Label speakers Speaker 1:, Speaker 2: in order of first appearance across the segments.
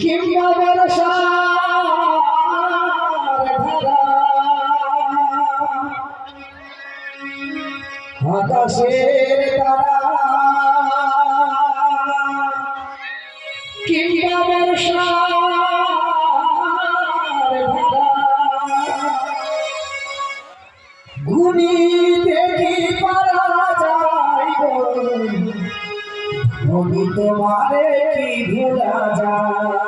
Speaker 1: কিংবা বর্ষার আকাশের তারা কিংবা বর্ষার ধারা দেখি পারা যায় তোমারে কি ভুলা যায়?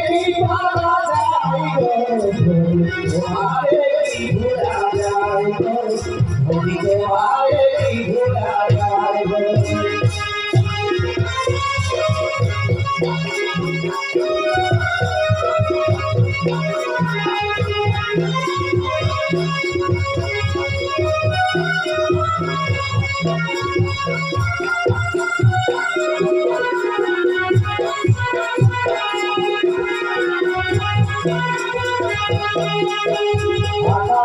Speaker 1: ভোলা যায় গো ঘুরি তোমারে কি ভোলা যায় গো আকাশের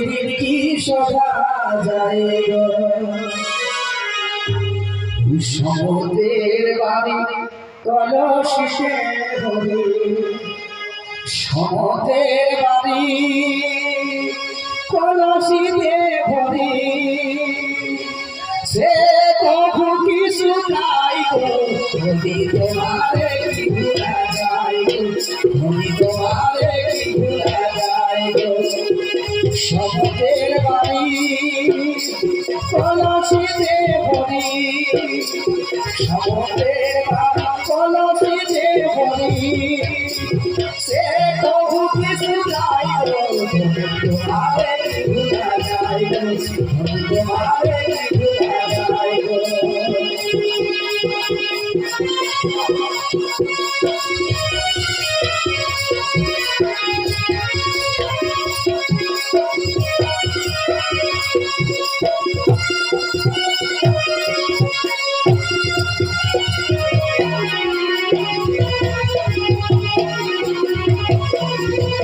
Speaker 1: মাতৃর কি সদা যায় সমুদ্রের বাড়ি কলসিসে ভরে সমুদ্রের বাড়ি কলসিতে ভরে। সে কবু কি শুনাই গো তোমারে শব্দের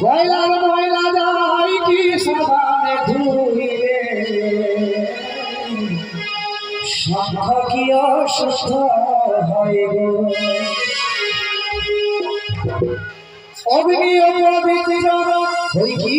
Speaker 1: কয়লার ময়লা যায় কি সাবানে ধুইলে শঙ্খ কি অসুস্থ হয় গো। অগ্নি অপবিত্র হই কি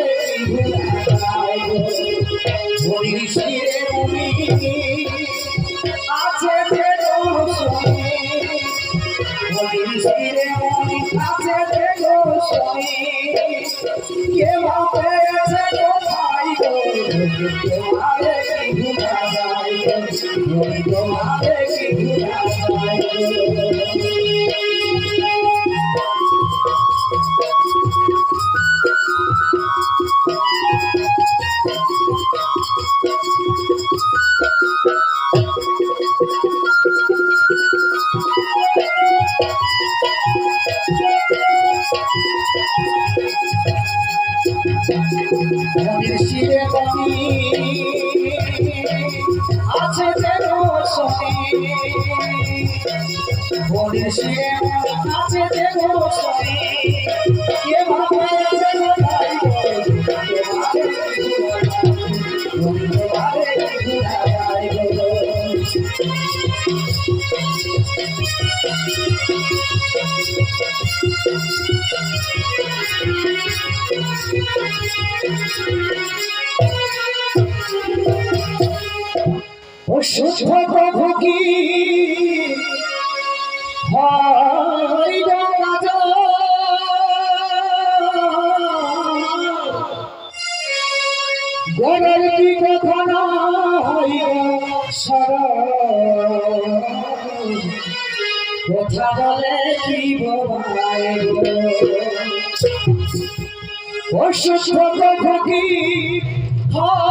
Speaker 1: শিরে মনে আছে যে গো মনের শিরে বাণী আছে যেন শনি মনের শিরে আছে যেন শনি কে ভাবে যেন ভাই গো, কে শুদ্ধ প্রভু কি গরের কি কখনো হয় সরল কথা বলে কি বোবায় অসুস্থ প্রভৃতি হয়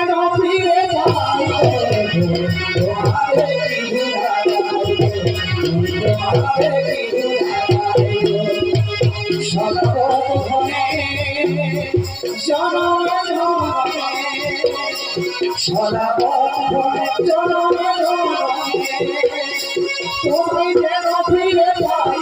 Speaker 1: জনমে তোমায় যেন ফিরে যাই